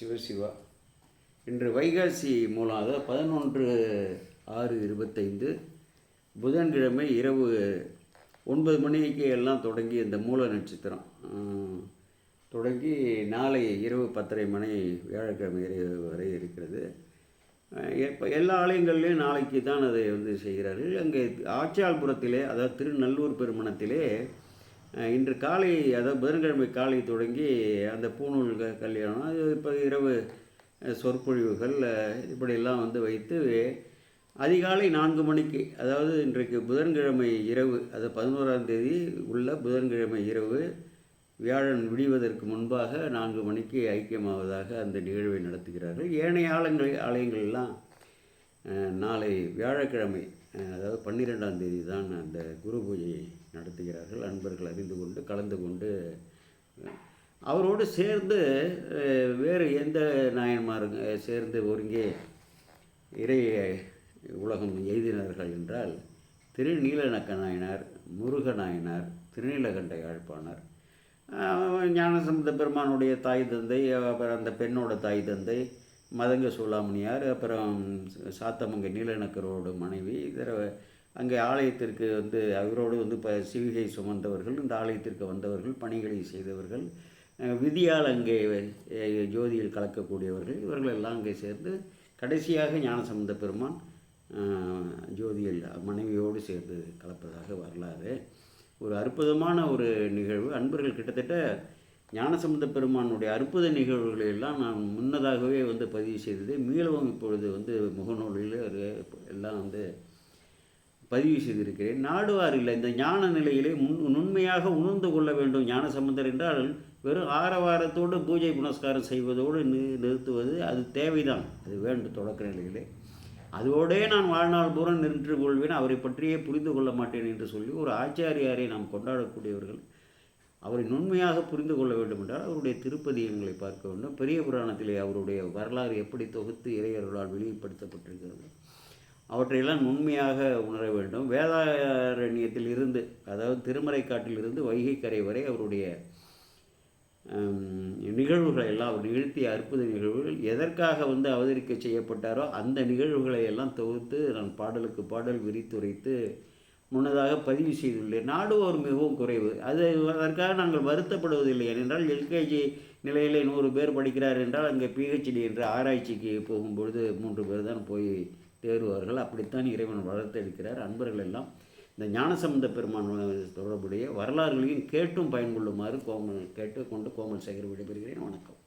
சிவசிவா இன்று வைகாசி மூலமாக பதினொன்று ஆறு இருபத்தைந்து புதன்கிழமை இரவு ஒன்பது மணிக்கு எல்லாம் தொடங்கி இந்த மூல நட்சத்திரம். தொடங்கி நாளை இரவு பத்தரை மணி வியாழக்கிழமை வரை இருக்கிறது. இப்போ எப்ப எல்லா ஆலயங்கள்லேயும் நாளைக்கு தான் அதை வந்து செய்கிறார்கள். அங்கே ஆச்சியால்புரத்திலே அதாவது திருநல்லூர் பெருமணத்திலே இன்று காலை அதாவது புதன்கிழமை காலை தொடங்கி அந்த பூநூல் கல்யாணம் அது இப்போ இரவு சொற்பொழிவுகள் இப்படியெல்லாம் வந்து வைத்து அதிகாலை நான்கு மணிக்கு அதாவது இன்றைக்கு புதன்கிழமை இரவு அது பதினோராம் தேதி உள்ள புதன்கிழமை இரவு வியாழன் விடிவதற்கு முன்பாக நான்கு மணிக்கு ஐக்கியமாவதாக அந்த நிகழ்வை நடத்துகிறார்கள். ஏனைய ஆலயங்கள் ஆலயங்கள்லாம் நாளை வியாழக்கிழமை அதாவது பன்னிரெண்டாம் தேதி தான் அந்த குரு பூஜையை நடத்துகிறார்கள். அன்பர்கள் அறிந்து கொண்டு கலந்து கொண்டு அவரோடு சேர்ந்து வேறு எந்த நாயன்மாருங்க சேர்ந்து ஒருங்கே இறை உலகம் எய்தினார்கள் என்றால் திருநீலநக்க நாயனார் முருக நாயனார் திருநீலகண்ட யாழ்ப்பாணர் ஞானசம்பந்த பெருமானுடைய தாய் தந்தை அப்புறம் அந்த பெண்ணோட தாய் தந்தை மதங்க சூளாமணியார் அப்புறம் சாத்தமங்க நீலநக்கரோட மனைவி இதர அங்கே ஆலயத்திற்கு வந்து அவரோடு வந்து இப்போ சிவிகை சுமந்தவர்கள் இந்த ஆலயத்திற்கு வந்தவர்கள் பணிகளை செய்தவர்கள் விதியால் அங்கே ஜோதியில் கலக்கக்கூடியவர்கள் இவர்கள் எல்லாம் அங்கே சேர்ந்து கடைசியாக ஞானசம்பந்த பெருமான் ஜோதியில் மனைவியோடு சேர்ந்து கலப்பதாக வரலாறு. ஒரு அற்புதமான ஒரு நிகழ்வு. அன்பர்கள் கிட்டத்தட்ட ஞானசம்பந்த பெருமானுடைய அற்புத நிகழ்வுகளை எல்லாம் நான் முன்னதாகவே வந்து பதிவு செய்தது மீளவும் இப்பொழுது வந்து முகநூலில் எல்லாம் வந்து பதிவு செய்திருக்கிறேன். நாடுவாரில் இந்த ஞான நிலையிலே முன் நுண்மையாக உணர்ந்து கொள்ள வேண்டும் ஞான சம்பந்தர் என்றால் வெறும் ஆரவாரத்தோடு பூஜை புனஸ்காரம் செய்வதோடு நி நிறுத்துவது அது தேவைதான். அது வேண்டும் தொடக்க நிலையிலே. அதோடே நான் வாழ்நாள் பூரா நின்று கொள்வேன் அவரை பற்றியே புரிந்து கொள்ள மாட்டேன் என்று சொல்லி ஒரு ஆச்சாரியாரை நாம் கொண்டாடக்கூடியவர்கள் அவரை நுண்மையாக புரிந்து கொள்ள வேண்டும் என்றால் அவருடைய திருப்பதியங்களை பார்க்க வேண்டும். பெரிய புராணத்திலே அவருடைய வரலாறு எப்படி தொகுத்து இறையர்களால் வெளிப்படுத்தப்பட்டிருக்கிறது? அவற்றையெல்லாம் நுண்மையாக உணர வேண்டும். வேதாரண்யத்தில் இருந்து அதாவது திருமறை காட்டிலிருந்து வைகை கரை வரை அவருடைய நிகழ்வுகளை எல்லாம் அவர் நிகழ்த்திய அற்புத நிகழ்வுகள் எதற்காக வந்து அவதரிக்க செய்யப்பட்டாரோ அந்த நிகழ்வுகளை எல்லாம் தொகுத்து நான் பாடலுக்கு பாடல் விரித்துரைத்து முன்னதாக பதிவு செய்துள்ளேன். நாடுவோர் மிகவும் குறைவு. அது அதற்காக நாங்கள் வருத்தப்படுவதில்லை. ஏனென்றால் எல்கேஜி நிலையிலே நூறு பேர் படிக்கிறார் என்றால் அங்கே பிஹெச்டி என்ற ஆராய்ச்சிக்கு போகும்பொழுது மூன்று பேர் தான் போய் தேறுவார்கள் அப்படித்தான் இறைவன் வளர்த்தெடுக்கிறார். அன்பர்கள் எல்லாம் இந்த ஞானசம்பந்த பெருமான் தொடர்புடைய வரலாறுகளையும் கேட்டும் பயன்கொள்ளுமாறு கோமல் கேட்டுக்கொண்டு கோமல் சேகர் விடைபெறுகிறேன். வணக்கம்.